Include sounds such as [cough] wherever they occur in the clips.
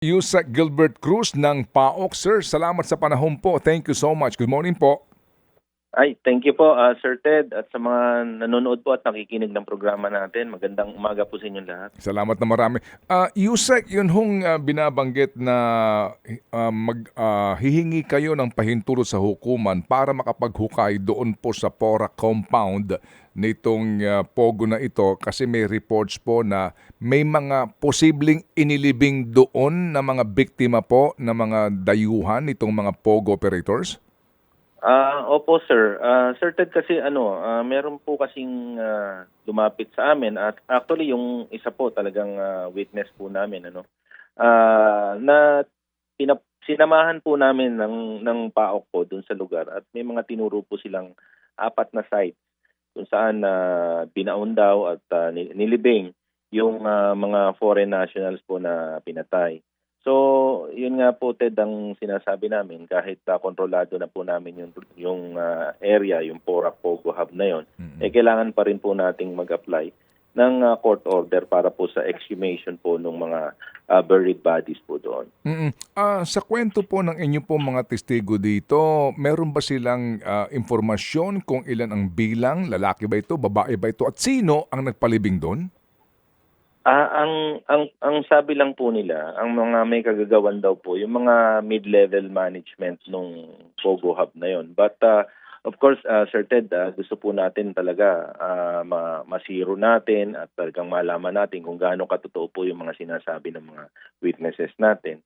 Yusek Gilbert Cruz ng PAOK. Sir, salamat sa panahon po. Thank you so much. Good morning po. Ay, thank you po, uh, Sir Ted, at sa mga nanonood po at nakikinig ng programa natin. Magandang umaga po sa inyong lahat. Salamat na marami. Uh, Yusek, yun hong uh, binabanggit na uh, mag, uh, hihingi kayo ng pahintulot sa hukuman para makapaghukay doon po sa Pora compound nitong uh, pogo na ito kasi may reports po na may mga posibleng inilibing doon na mga biktima po na mga dayuhan nitong mga pogo operators? Ah, opo sir. Ah, sir Ted kasi ano, ah, meron po kasing ah, lumapit sa amin at actually yung isa po talagang ah, witness po namin ano. Ah, na pinap- sinamahan po namin ng ng PAOK po doon sa lugar at may mga tinuro po silang apat na sites kung saan na binaon daw at ni- nilibing yung ah, mga foreign nationals po na pinatay. So, yun nga po Ted ang sinasabi namin kahit uh, kontrolado na po namin yung yung ah, area, yung Pora Pogo Hub na yon, Mm-mm. eh kailangan pa rin po nating mag-apply ng ah, court order para po sa exhumation po ng mga ah, buried bodies po doon. Mm-mm. Ah, sa kwento po ng inyo po mga testigo dito, meron ba silang ah, impormasyon kung ilan ang bilang, lalaki ba ito, babae ba ito, at sino ang nagpalibing doon? Ah, ang ang ang sabi lang po nila, ang mga may kagagawan daw po, yung mga mid-level management nung Pogo Hub na yon. But ah, of course, uh, Sir Ted, ah, gusto po natin talaga ah, ma- masiro natin at talagang malaman natin kung gaano katotoo po yung mga sinasabi ng mga witnesses natin.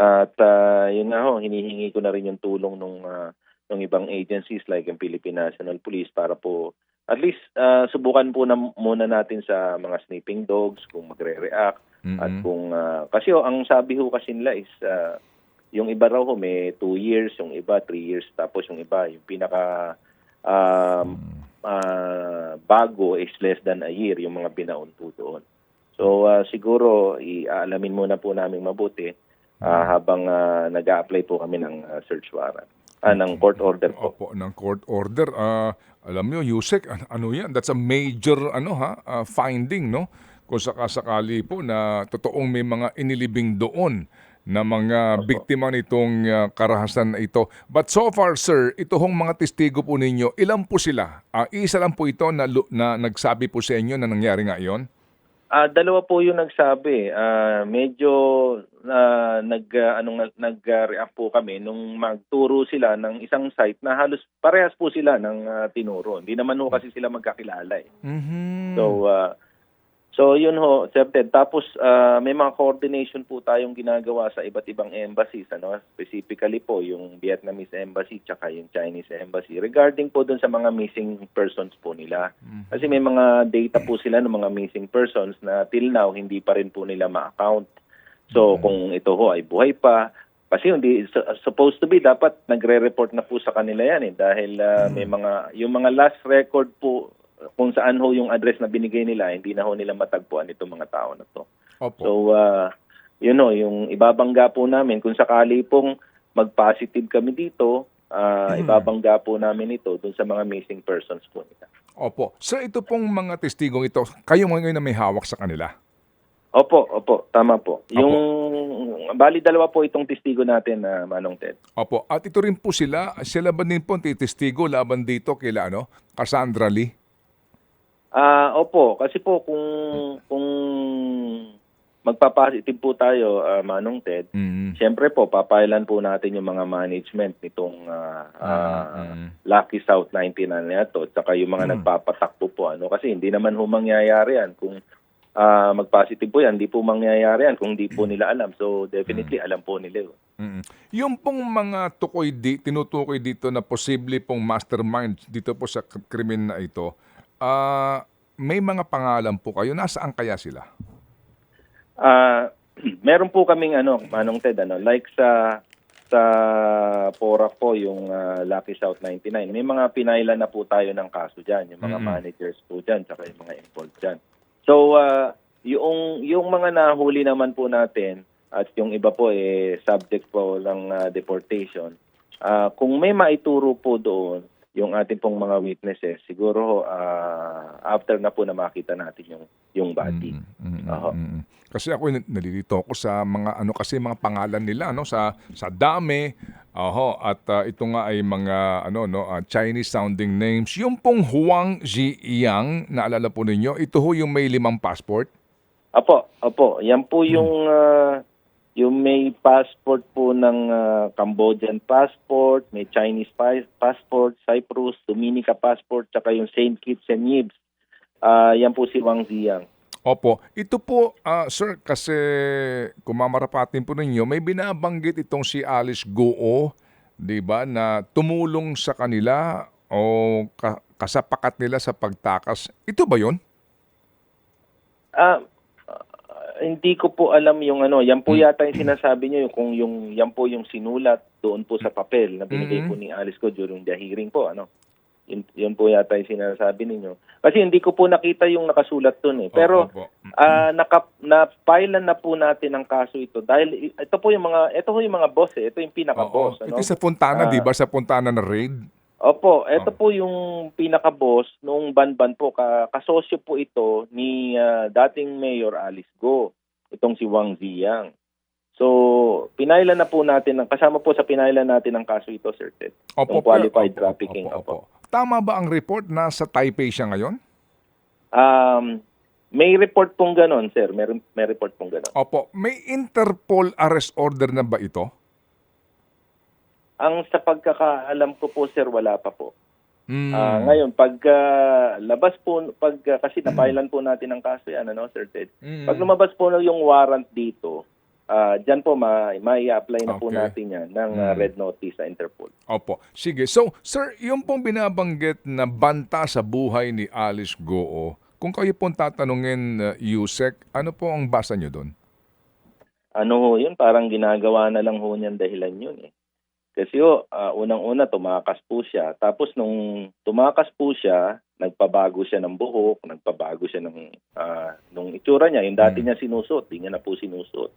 At ah, yun nga ho, hinihingi ko na rin yung tulong nung ah, ng ibang agencies like yung Philippine National Police para po at least ah, subukan po na muna natin sa mga sniffing dogs kung magre-react at Mm-mm. kung ah, kasi ho, ang sabi ho kasi nila is ah, yung iba raw ho may 2 years, yung iba 3 years tapos yung iba yung pinaka um, ah, bago is less than a year yung mga binaon po doon. So ah, siguro iaalamin muna po namin mabuti ah, habang ah, nag-a-apply po kami ng ah, search warrant. Ah, ng court order po. Opo, ng court order. Ah, alam niyo, Yusek, an- ano yan? That's a major ano ha, ah, finding, no? Kung sakasakali po na totoong may mga inilibing doon na mga biktima nitong ah, karahasan na ito. But so far, sir, ito hong mga testigo po ninyo, ilan po sila? Ah, isa lang po ito na, lu- na nagsabi po sa inyo na nangyari nga yon? Ah, dalawa po yung nagsabi. Ah, medyo na nag ah, ano nga- nag-react po kami nung magturo sila ng isang site na halos parehas po sila ng ah, tinuro. Hindi naman ho kasi sila magkakilala eh. Mhm. So ah, so yun ho, Sir Ted. Tapos ah, may mga coordination po tayong ginagawa sa iba't ibang embassies ano, specifically po yung Vietnamese embassy tsaka yung Chinese embassy regarding po dun sa mga missing persons po nila. Kasi may mga data po sila ng mga missing persons na till now hindi pa rin po nila ma-account. So kung ito ho ay buhay pa, kasi hindi su- supposed to be dapat nagre-report na po sa kanila yan eh dahil ah, may mga yung mga last record po kung saan ho yung address na binigay nila hindi na ho nila matagpuan itong mga tao na to. Opo. So ah, yun ho, yung ibabangga po namin kung sakali pong mag-positive kami dito, ah, ibabangga po namin ito dun sa mga missing persons po nila. Opo. Sir, ito pong mga testigong ito, kayo ngayon na may hawak sa kanila. Opo, opo, tama po. Yung bali dalawa po itong testigo natin na Manong Ted. Opo. At ito rin po sila, sila ba din po ang testigo laban dito kila ano, Cassandra Lee? Ah, opo, kasi po kung kung magpa-positive po tayo, ah, Manong Ted, Mm. Siyempre po, papailan po natin yung mga management nitong ah, ah, Mm. Lucky South 99 na ito, at saka yung mga nagpapatakbo po. Ano? Kasi hindi naman ho mangyayari yan. Kung ah, mag-positive po yan, hindi po mangyayari yan kung hindi po nila alam. So definitely alam po nila. yun. Mm. Yung pong mga tukoy di, tinutukoy dito na posible pong mastermind dito po sa krimen na ito, ah, may mga pangalan po kayo. Nasaan kaya sila? Ah, [clears throat] meron po kaming ano, Manong Ted, ano, like sa sa Porac po, yung ah, Lucky South 99, may mga pinailan na po tayo ng kaso dyan, yung mga Mm-mm. managers po dyan, saka yung mga involved dyan. So, ah, yung, yung mga nahuli naman po natin, at yung iba po eh subject po ng ah, deportation, ah, kung may maituro po doon, yung ating pong mga witnesses, siguro ah, after na po na makita natin yung yung body. Mm, mm, mm, mm, mm. Kasi ako nalilito ako sa mga ano kasi mga pangalan nila no sa sa dami. Oho, at ah, ito nga ay mga ano no ah, Chinese sounding names. Yung pong Huang Ziyang, naalala po ninyo, ito ho yung may limang passport. Apo, apo, yan po yung ah, yung may passport po ng ah, Cambodian passport, may Chinese pa- passport, Cyprus, Dominica passport, tsaka yung St. Kitts and Nevis. Ah, yan po si Wang Ziyang. Opo, ito po, ah, sir, kasi kung mamarapatin po ninyo, may binabanggit itong si Alice Goo, di ba, na tumulong sa kanila o ka- kasapakat nila sa pagtakas. Ito ba yon? Ah, hindi ko po alam yung ano, yan po yata yung sinasabi niyo yung kung yung yan po yung sinulat doon po sa papel na binigay po ni Alice ko during the hearing po, ano. Yun, yun po yata yung sinasabi ninyo. Kasi hindi ko po nakita yung nakasulat doon eh. Pero Opo. Ah, naka na-file na po natin ang kaso ito dahil i- ito po yung mga ito po yung mga boss eh. Ito yung pinaka-boss, Oo. ano? Ito sa Fontana, Ah. di ba? Sa Fontana na raid. Opo, ito Oh. po yung pinaka-boss nung banban po ka kasosyo po ito ni ah, dating Mayor Alice Go. Itong si Wang Ziyang. So, pinailan na po natin kasama po sa pinailan natin ang kaso ito, Sir Ted. Opo, Yung qualified opo, trafficking, opo, opo. opo. Tama ba ang report na sa Taipei siya ngayon? Um, may report pong ganon, sir. May, may report pong ganon. Opo. May Interpol arrest order na ba ito? Ang sa pagkakaalam ko po, sir, wala pa po. Mm. Ah, ngayon, pag ah, labas po, pag ah, kasi napailan po natin ang kaso yan, ano, Sir Ted. Mm. Pag lumabas po na yung warrant dito, ah diyan po ma, apply na po Okay. natin yan ng Mm. red notice sa Interpol. Opo. Sige. So, sir, yung pong binabanggit na banta sa buhay ni Alice Goo, kung kayo pong tatanungin, uh, Yusek, ano po ang basa nyo doon? Ano ho yun? Parang ginagawa na lang ho niyan dahilan yun eh. Kasi ho, ah, unang-una tumakas po siya. Tapos nung tumakas po siya, nagpabago siya ng buhok, nagpabago siya ng ah, nung itsura niya. Yung dati Mm. niya sinusuot, di niya na po sinusuot.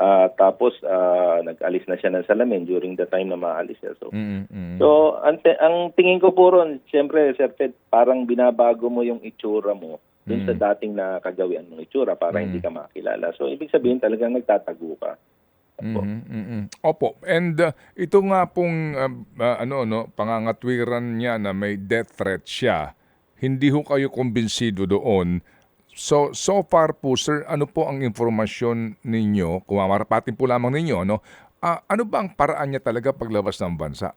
Ah, tapos ah, nag-alis na siya ng salamin during the time na maalis siya. So, Mm, mm. so ang, te- ang tingin ko po ron, siyempre, Sir Ted, parang binabago mo yung itsura mo dun sa Mm. dating na kagawian mong itsura para Mm. hindi ka makilala. So, ibig sabihin talagang nagtatago ka. Opo. Mhm, mhm. Opo. And uh, ito nga pong uh, uh, ano no, pangangatwiran niya na may death threat siya. Hindi ho kayo kumbinsido doon. So so far po sir, ano po ang informasyon ninyo? Kung mamarapatin po lamang ninyo, no? Ah, ano ba ang paraan niya talaga paglabas ng bansa?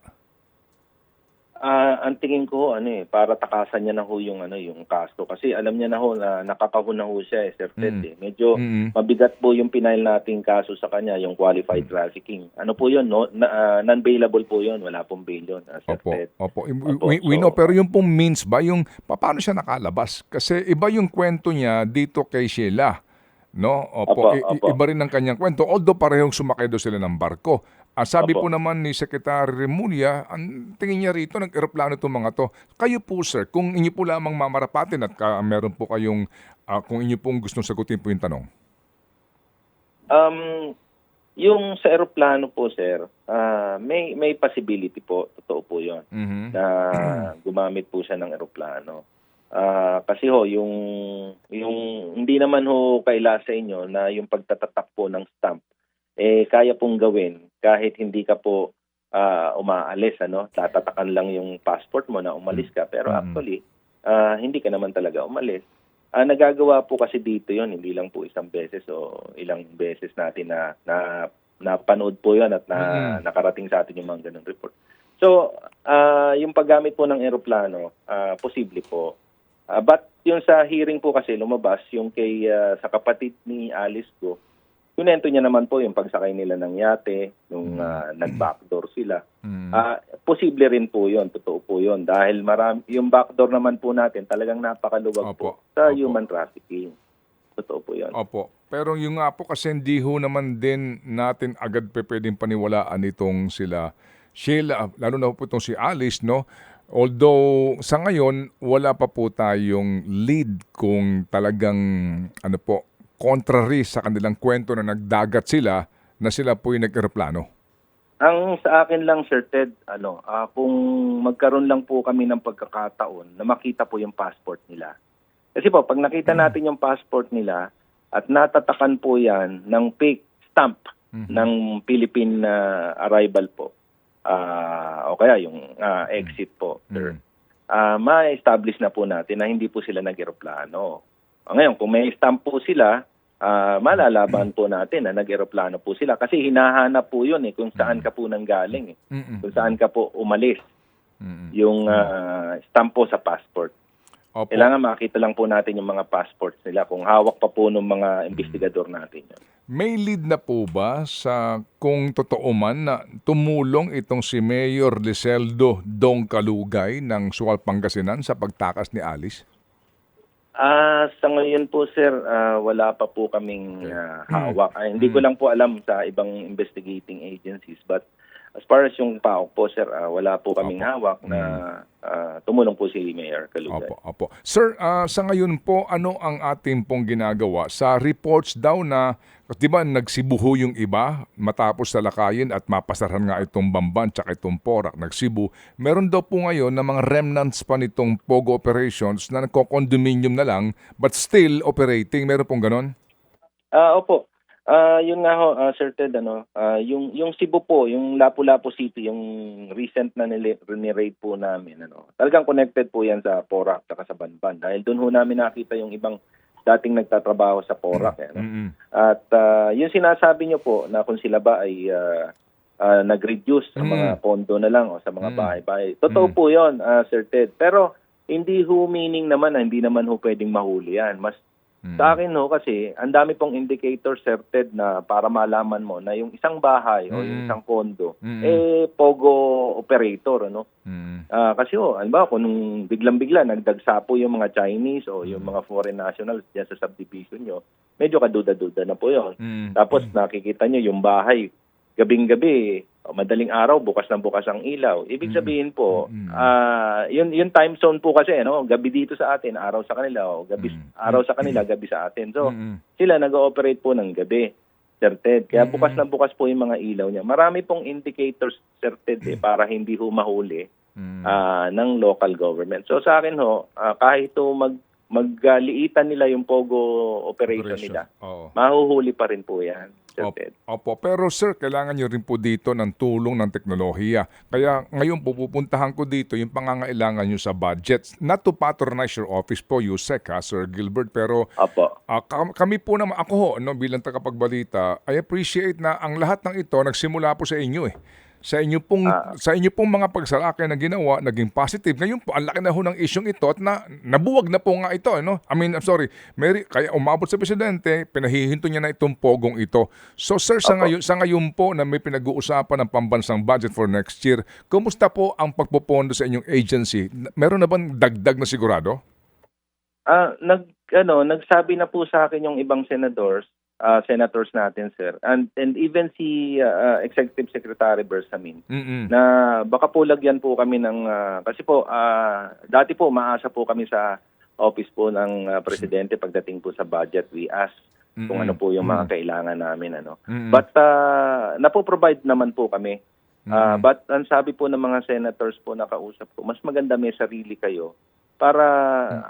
Ah, ang tingin ko ano eh, para takasan niya na ho yung ano yung kaso kasi alam niya na ho na nakakahon na ho siya eh, Sir Ted. Mm. eh. Medyo Mhm. mabigat po yung pinail nating kaso sa kanya, yung qualified trafficking. Ano po yun, no? Na, ah, non-bailable po yun, wala pong bail yun, ah, Sir Opo, Ted. opo. Opo, we- we know, pero yung pong means ba, yung pa- paano siya nakalabas? Kasi iba yung kwento niya dito kay Sheila. No? Opo, Opo, opo. iba rin ang kanyang kwento. Although parehong sumakay daw sila ng barko. Ah, sabi Opo. po naman ni Secretary Remulla, ang tingin niya rito, nag-aeroplano itong mga to. Kayo po sir, kung inyo po lamang mamarapatin at ka, meron po kayong, ah, kung inyo pong gustong sagutin po yung tanong. Um, yung sa eroplano po, sir, ah, may may possibility po, totoo po 'yon, Mhm. na [clears throat] gumamit po siya ng eroplano. Ah, kasi ho, yung yung hindi naman ho kaila sa inyo na yung pagtatatak po ng stamp eh kaya pong gawin kahit hindi ka po ah, umaalis ano, tatatakan lang yung passport mo na umalis ka pero Mm. actually ah, hindi ka naman talaga umalis. Ah, nagagawa po kasi dito 'yon, hindi lang po isang beses o ilang beses natin na na napanood po 'yon at na Mm. nakarating sa atin yung mga ganung report. So, ah, yung paggamit po ng eroplano, ah, posible po. Ah, but yung sa hearing po kasi lumabas yung kay ah, sa kapatid ni Alice ko, kunento niya naman po yung pagsakay nila ng yate, nung ah, nag-backdoor sila. Ah, posible rin po 'yon, totoo po 'yon dahil marami yung backdoor naman po natin talagang napakaluwag Opo, po sa opo. human trafficking. Totoo po 'yon. Opo. Pero yung nga po kasi hindi ho naman din natin agad pe pwedeng paniwalaan itong sila Sheila, lalo na po itong si Alice, no? Although sa ngayon, wala pa po tayong lead kung talagang ano po, contrary sa kanilang kwento na nagdagat sila na sila po yung nag-aeroplano. Ang sa akin lang, Sir Ted, ano, ah, kung magkaroon lang po kami ng pagkakataon na makita po yung passport nila. Kasi po, pag nakita natin yung passport nila at natatakan po yan ng fake stamp Mhm. ng Philippine ah, arrival po, ah, o kaya yung ah, exit po, sir, Mhm. ah, ma-establish na po natin na hindi po sila nag-eroplano. Ngayon, kung may stamp po sila, ah, malalaban po natin na nag-eroplano po sila kasi hinahanap po yun eh kung saan ka po nanggaling eh. Kung saan ka po umalis yung ah, stamp po sa passport. Opo. Kailangan makita lang po natin yung mga passports nila kung hawak pa po ng mga investigador natin yun. May lead na po ba sa kung totoo man na tumulong itong si Mayor Liseldo Dong Kalugay ng Sual Pangasinan sa pagtakas ni Alice? Ah, sa ngayon po sir, ah, wala pa po kaming ah, hawak. Ah, hindi ko lang po alam sa ibang investigating agencies but as far as yung PAOK po sir, ah, wala po kaming hawak na ah, tumulong po si Mayor Kalugay. Opo, opo. Sir, ah, sa ngayon po, ano ang ating pong ginagawa? Sa reports daw na, di ba nagsibuho yung iba matapos talakayin at mapasarhan nga itong Bamban tsaka itong Porak, nagsibu. Meron daw po ngayon na mga remnants pa nitong POGO operations na nagko-condominium na lang but still operating. Meron pong ganon? Ah, opo. Ah, yun nga ho, ah, Sir Ted, ano, ah, yung yung Cebu po, yung Lapu-Lapu City, yung recent na ni-raid po namin, ano. Talagang connected po 'yan sa Porac at sa Banban dahil doon ho namin nakita yung ibang dating nagtatrabaho sa Porac, eh, ano. Mm-mm. At ah, yung sinasabi niyo po na kung sila ba ay ah, ah, nag-reduce sa Mm. mga condo na lang o sa mga Mm. bahay-bahay. Totoo Mm. po 'yon, ah, Sir Ted. Pero hindi ho meaning naman na hindi naman ho pwedeng mahuli yan. Mas Mm. sa akin ho kasi, ang dami pong indicator certed na para malaman mo na yung isang bahay o yung Mm. isang kondo, Mm. eh, pogo operator, ano? Mm. Ah, kasi ano ba, kung nung biglang-bigla nagdagsa po yung mga Chinese o yung Mm. mga foreign nationals diyan sa subdivision nyo, medyo kaduda-duda na po yon. Mm. Tapos nakikita nyo yung bahay, gabing-gabi, o madaling araw, bukas na bukas ang ilaw. Ibig Mm. sabihin po, ah yun, yung time zone po kasi, no? gabi dito sa atin, araw sa kanila, o gabi, Mm. araw sa kanila, gabi sa atin. So, sila nag-ooperate po ng gabi. Sir Ted. Kaya bukas na bukas po yung mga ilaw niya. Marami pong indicators, Sir Ted, eh, para hindi ho mahuli Mm. ah, ng local government. So sa akin ho, ah, kahit ho mag maggaliitan nila yung pogo operation, Operation. nila, Oo. mahuhuli pa rin po yan, Sir Opo, pero sir, kailangan nyo rin po dito ng tulong ng teknolohiya. Kaya ngayon pupuntahan ko dito yung pangangailangan nyo sa budget. Not to patronize your office po, Yusek ha, Sir Gilbert, pero Opo. kam- kami po naman, ako ho, no, bilang tagapagbalita, I appreciate na ang lahat ng ito nagsimula po sa inyo eh. Sa inyo pong Ah. sa inyo pong mga pagsalakay na ginawa naging positive. Ngayon po ang laki na ho ng isyong ito at na nabuwag na po nga ito, ano? I mean, I'm sorry. Mary, kaya umabot sa presidente, pinahihinto niya na itong pogong ito. So sir, sa ngayon, sa ngayon po na may pinag-uusapan ng pambansang budget for next year, kumusta po ang pagpopondo sa inyong agency? Meron na bang dagdag na sigurado? Ah, nag ano, nagsabi na po sa akin yung ibang senators, ah, senators natin, sir. And and even si ah, Executive Secretary Bersamin Mm-mm. na baka po lagyan po kami ng ah, kasi po ah, dati po maasa po kami sa office po ng ah, presidente pagdating po sa budget we ask kung Mm-mm. ano po yung mga kailangan namin ano Mm-mm. but uh, napo-provide naman po kami Mm-mm. but ang sabi po ng mga senators po na kausap ko mas maganda may sarili kayo para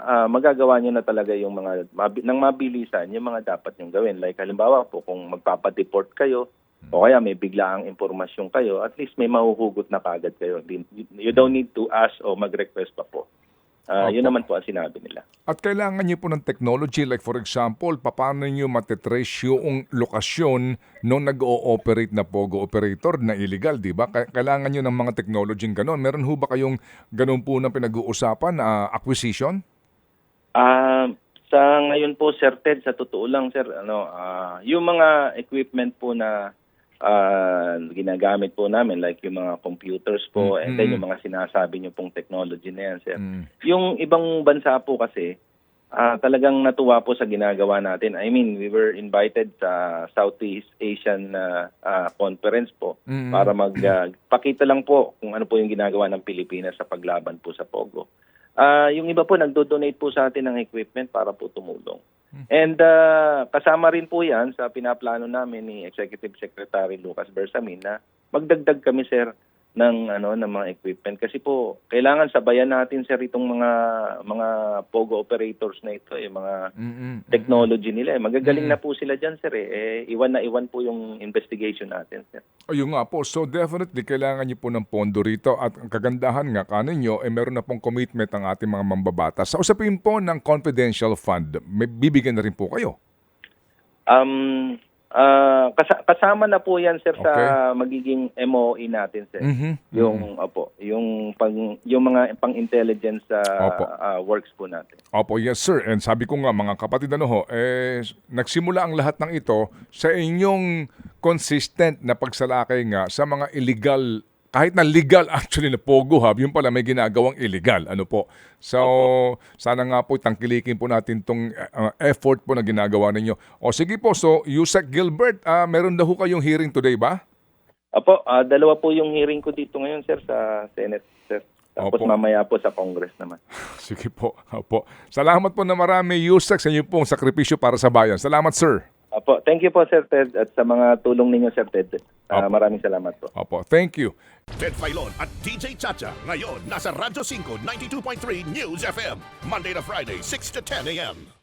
ah, magagawa nyo na talaga yung mga mabi- ng mabilisan yung mga dapat nyong gawin like halimbawa po kung magpapa-deport kayo o kaya may biglaang impormasyon kayo, at least may mahuhugot na kagad kayo. You don't need to ask o mag-request pa po. Ah, yun naman po ang sinabi nila. At kailangan niyo po ng technology like for example, paano niyo matetrace yung lokasyon nung nag-o-operate na Pogo operator na illegal, di ba? Kailangan niyo ng mga technology ganon. Meron ho ba kayong ganon po na pinag-uusapan na acquisition? Ah, sa ngayon po, Sir Ted, sa totoo lang, Sir, ano, ah, yung mga equipment po na ah, ginagamit po namin, like yung mga computers po, Mm, and then yung mga sinasabi niyo pong technology na yan, Sir. Mm. Yung ibang bansa po kasi, ah, talagang natuwa po sa ginagawa natin. I mean, we were invited sa Southeast Asian ah, ah, conference po Mm. para magpakita lang po kung ano po yung ginagawa ng Pilipinas sa paglaban po sa Pogo. Ah, yung iba po nagdo-donate po sa atin ng equipment para po tumulong. And ah, kasama rin po 'yan sa pinaplano namin ni Executive Secretary Lucas Bersamin na magdagdag kami sir ng ano ng mga equipment kasi po kailangan sabayan natin sir itong mga mga pogo operators na ito eh mga Mm-mm. technology nila eh. Magagaling Mm. na po sila diyan sir eh. eh. Iwan na iwan po yung investigation natin sir. Ayun nga po. So definitely kailangan niyo po ng pondo rito at ang kagandahan nga kaninyo eh meron na pong commitment ang ating mga mambabatas. Sa usapin po ng confidential fund, may bibigyan na rin po kayo. Um kasa- kasama na po 'yan sir sa Okay. magiging MOE natin sir. Mhm. Yung opo, yung pang yung mga pang-intelligence Opo. ah, works po natin. Opo, yes sir. And sabi ko nga mga kapatid ano ho, eh, nagsimula ang lahat ng ito sa inyong consistent na pagsalakay nga sa mga illegal kahit na legal [laughs] actually na Pogo Hub, yung pala may ginagawang illegal. Ano po? So, sana nga po tangkilikin po natin tong uh, effort po na ginagawa ninyo. O sige po, so Yusek Gilbert, ah, meron daw kayong hearing today ba? Opo, ah, dalawa po yung hearing ko dito ngayon sir sa Senate sir. Tapos Opo. mamaya po sa Congress naman. [laughs] Sige po. Opo. Salamat po na marami, Yusek, sa inyo pong sakripisyo para sa bayan. Salamat, sir. Opo, thank you po Sir Ted at sa mga tulong ninyo Sir Ted. Opo. maraming salamat po. Opo, thank you. Ted Filon at DJ Chacha. Ngayon, nasa Radyo 5, 92.3 News FM. Monday to Friday, 6 to 10 a.m.